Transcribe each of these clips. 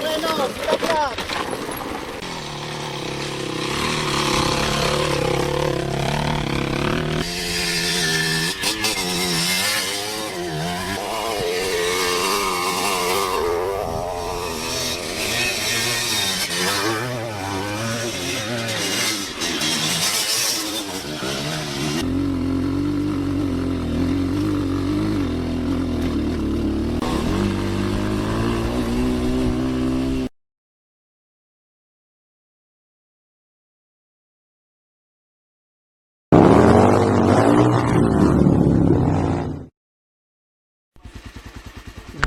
Bueno, kita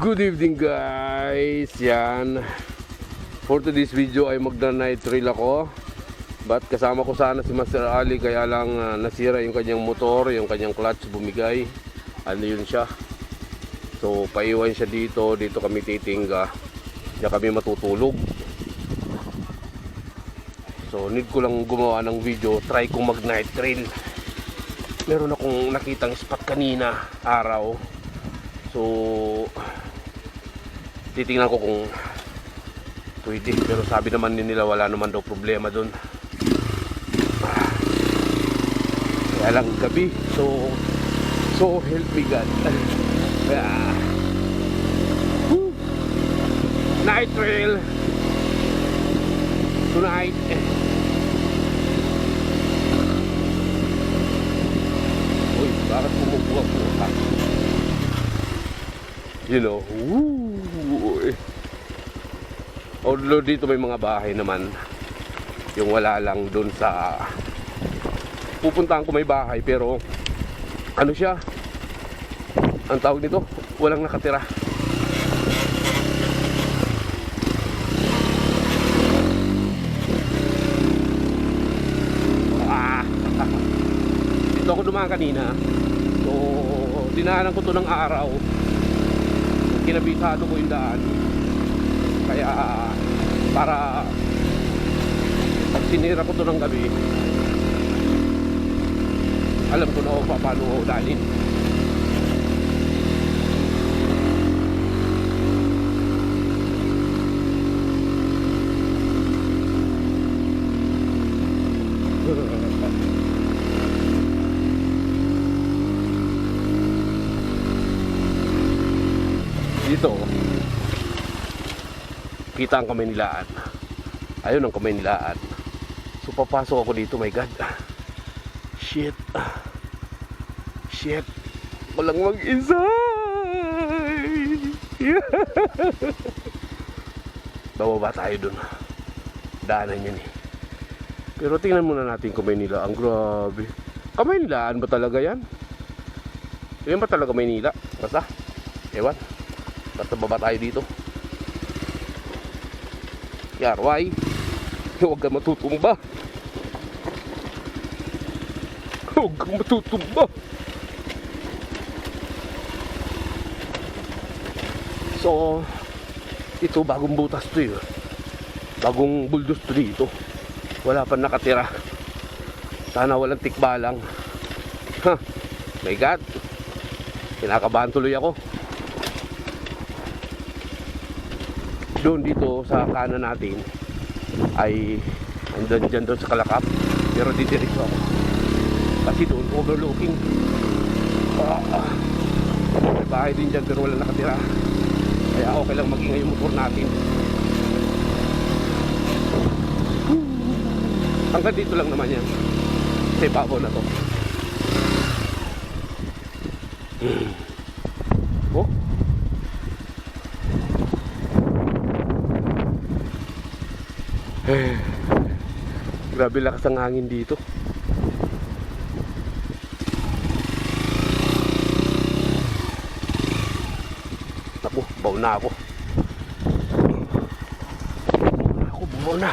Good evening guys! Yan. For today's video ay magna-night trail ako. But kasama ko sana si Master Ali kaya lang ah, nasira yung kanyang motor, yung kanyang clutch bumigay. Ano yun siya? So paiwan siya dito, dito kami titingga. Diyan kami matutulog. So need ko lang gumawa ng video, try kong mag night trail. Meron akong nakitang spot kanina, araw. So, titingnan ko kung pwede. Pero sabi naman din nila wala naman daw problema doon. Kaya lang gabi. So, so help me God. Kaya, night trail. Tonight. Uy, bakit bumubuha-buha? you know, woo, although dito may mga bahay naman yung wala lang dun sa pupuntahan ko may bahay pero ano siya? Ang tawag nito? Walang nakatira. Ah. Dito ako dumaan kanina. So dinaanan ko to ng araw kinabisado ko yung daan. Kaya para pag sinira ko to ng gabi alam ko na kung paano ko dalin dito kita ang Kamaynilaan ayun ang Kamaynilaan so papasok ako dito my god. Shit. Shit. Walang mag-isa. Bababa tayo dun. Daanan yan eh. Pero tingnan muna natin Kamaynilaan grabe. Kamaynilaan ba talaga yan? yan ba talaga Maynila? basta. Ewan. Basta baba tayo dito. Yarway. Huwag kang matutumba. Huwag kang matutumba. So, ito bagong butas to yun. Bagong buldos to dito. Wala pa nakatira. Sana walang tikbalang. Ha, my God. Kinakabahan tuloy ako. Doon dito sa kanan natin ay andun dyan doon sa kalakap. Pero didiretso ako. Kasi doon overlooking. Ah, ah. may bahay din dyan pero wala nakatira. Kaya okay lang magingay yung motor natin. Hanggang dito lang naman yan. Sa ibabaw na to. oh grabe lakas ang hangin dito. Naku, baw na ako. Ako, baw na.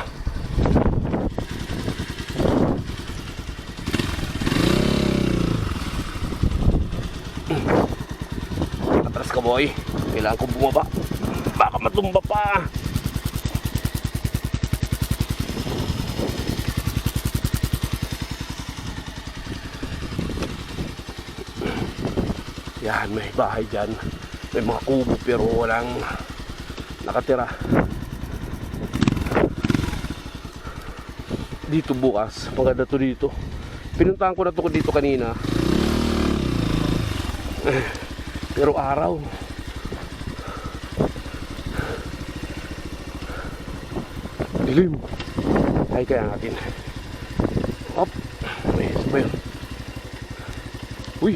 Atras ka boy. Kailangan ko bumaba. Baka matumba pa. Yan, may bahay dyan. May mga kubo pero walang nakatira. Dito bukas, maganda to dito. Pinuntahan ko na to dito kanina. Pero araw. Dilim. Ay kaya natin. Up. May isa ba yun? Uy.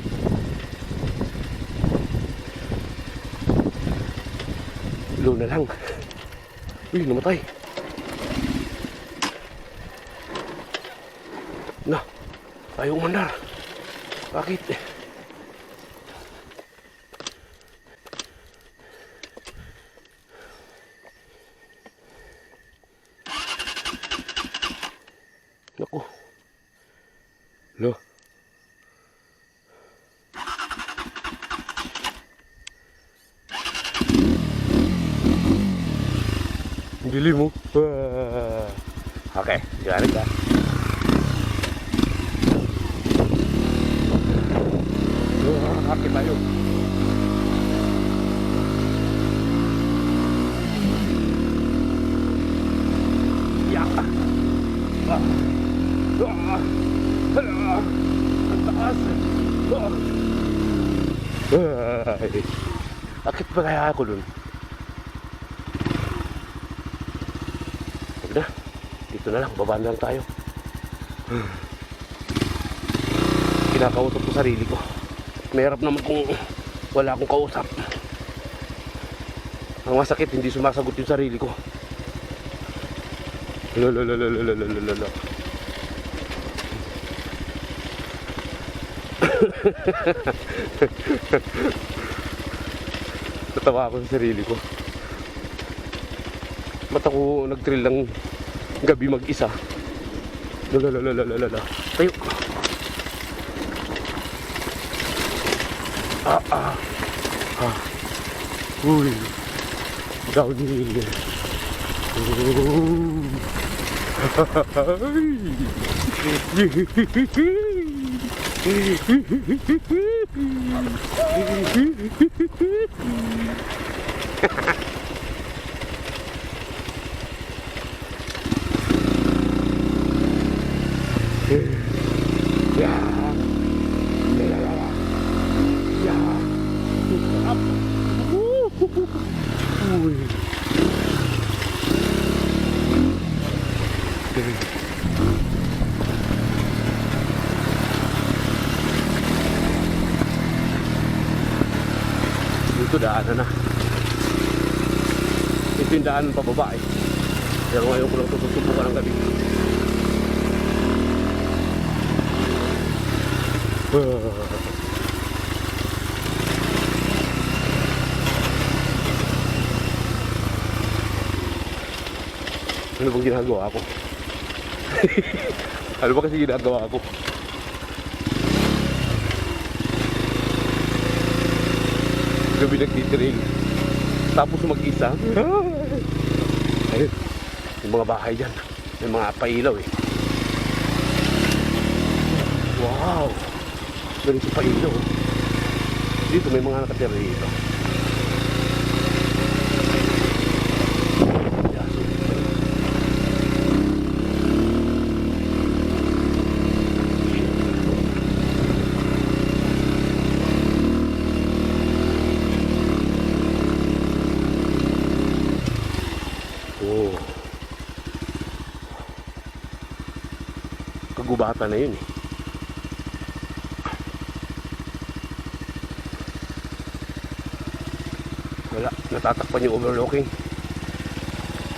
Low na lang. Uy, namatay. Na, ayaw umandar. Bakit? Naku. Lo. Dilim mo. Ah. Okay, gari ka. Ah, Akit tayo. Ya. Ah. Ah. Ah. Ang taas. Ah. Ay. Akit pa kaya ako dun? dito na lang, baba na lang tayo. Kinakausap ko sarili ko. Mayroon naman kung wala akong kausap. Ang masakit, hindi sumasagot yung sarili ko. Lalalalalalalala. Tatawa ako sa sarili ko. Ba't ako nag-drill lang gabi mag-isa? Lalalalalalala. Tayo. Ah, ah. Ah. Uy. Downhill. Ooh. Yeah. Thank itu daan na ito yung daan pababa eh. Pero ngayon ko lang tututubukan ng gabi ano bang ginagawa ako ano ba kasi ginagawa ko? Gabi nagtitrail. Tapos mag-isa. Ayun. Yung mga bahay dyan. May mga pailaw eh. Wow! Ganito pailaw. oh. Dito may mga nakatira dito. Yaso. Oh. Kagubatan na yun. Wala, natatakpan yung overlooking.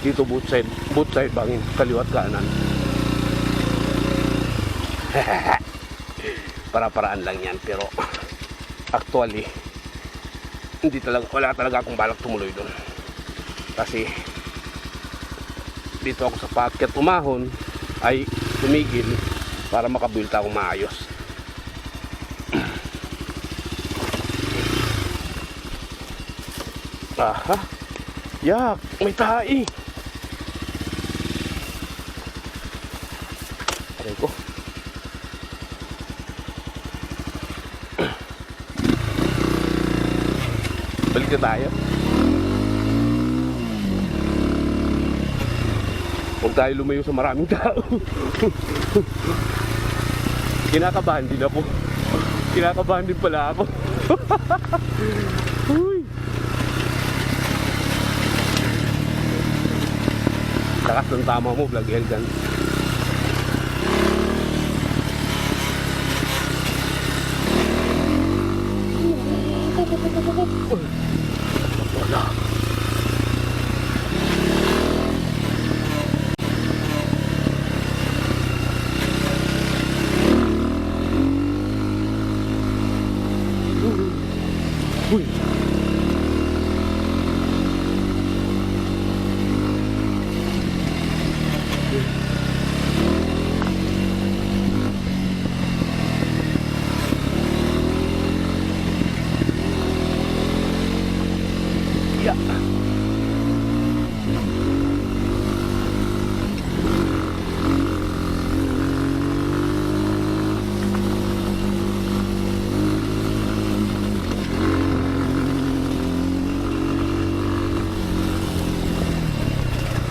Dito both side, both side bangin, kaliwat kanan. Para-paraan lang yan pero actually hindi talaga wala talaga akong balak tumuloy doon. Kasi dito ako sa paakyat umahon ay tumigil para makabuild akong maayos. Aha. Yak, may tae. Aray ko. Balik na tayo. Huwag tayo lumayo sa maraming tao. Kinakabahan din ako. Kinakabahan din pala ako. Uy. Lakas ng tama mo, Vlog Elgan.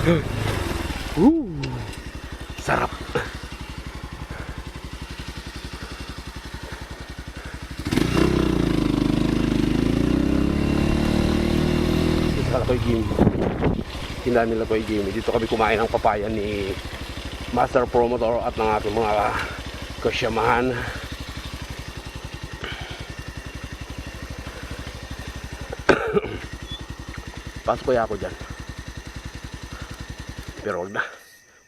Uh, sarap. Sa Koy Game. Tindahan nila Koy Game. Dito kami kumain ng papaya ni Master Promoter at ng ating mga kasyamahan. Pasok kaya ako dyan. Pero wag na.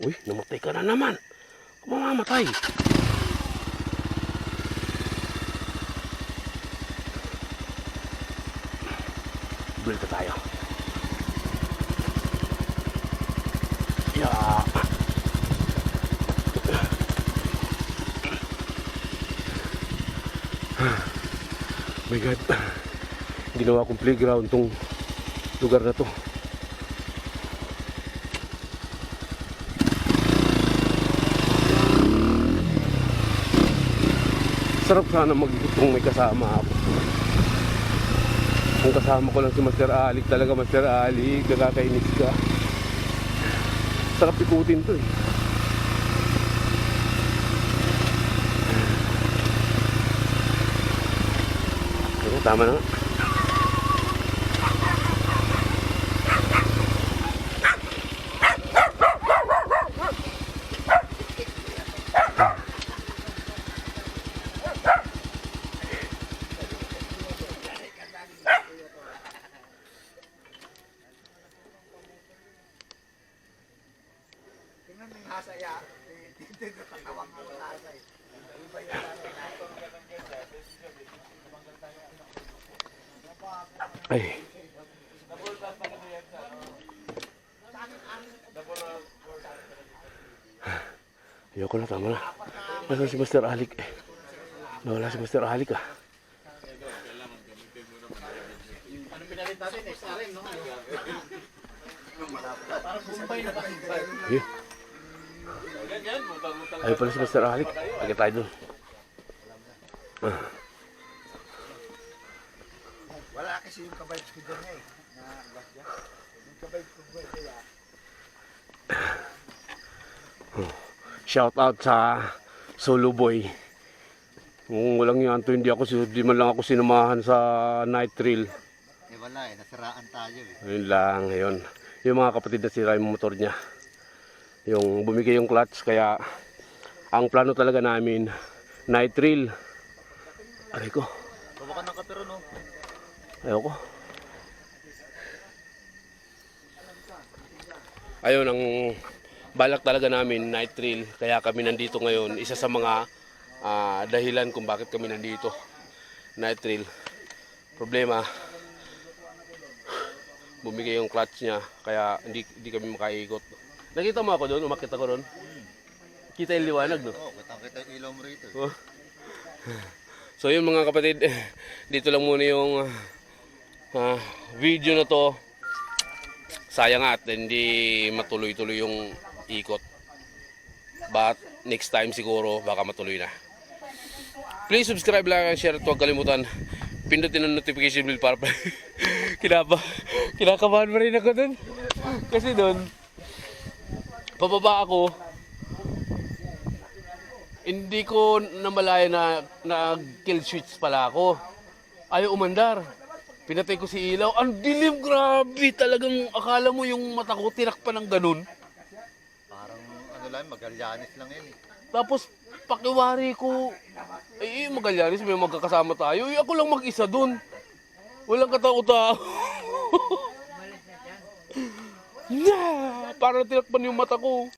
Uy, namatay ka na naman. Mamamatay. Duel ka tayo. Yeah. My God. Ginawa kong playground tong lugar na to. Sarap sana mag-ikot kung may kasama ako. Kung kasama ko lang si Master Alik talaga, Master Alik, nakakainis ka. Sarap ikutin to eh. Pero tama na. Tingnan mo yung hasa ya. Tingnan mo katawang ang hasa eh. Iba yung hasa eh. Ay. Ayoko na, tama na. Nasaan si Master Alik? Eh, Nawala si Master Alik ah. Eh. Ayun pala si Master Alik. Lagi tayo dun. Wala kasi yung kabayt ko dyan eh. Na lasya. Yung kabayt ko ba kaya? Shout out sa Solo Boy. Kung walang yan to, hindi ako, di man lang ako sinamahan sa night trail. Eh wala eh. Nasiraan tayo eh. Ayun lang, ayun. Yung mga kapatid na sira yung motor niya. Yung bumigay yung clutch, kaya ang plano talaga namin, night trail. Aray ko, Bawa ka ng kapero no? Ayoko. Ayun, ang balak talaga namin, night trail. Kaya kami nandito ngayon. Isa sa mga ah, dahilan kung bakit kami nandito. Night trail. Problema, bumigay yung clutch niya. Kaya hindi, hindi kami makaikot. Nakita mo ako doon? Umakit ako doon? Kita yung liwanag, no? Oo, oh, kita yung ilaw mo rito. eh. Oh. So yun mga kapatid, dito lang muna yung ah, video na to. Sayang at hindi matuloy-tuloy yung ikot. But next time siguro baka matuloy na. Please subscribe lang and share at huwag kalimutan pindutin ang notification bell para pa kinaba kinakabahan pa rin ako dun kasi dun pababa ako hindi ko namalaya na na kill switch pala ako ayaw umandar pinatay ko si ilaw. Ang dilim grabe. Talagang akala mo yung mata ko tinakpan ng ganun. Parang ano lang, magalyanis lang yan eh. tapos pakiwari ko eh Magallanes may magkakasama tayo. Eh, ako lang mag-isa dun. Walang katao-tao. Na! Parang tinakpan yung mata ko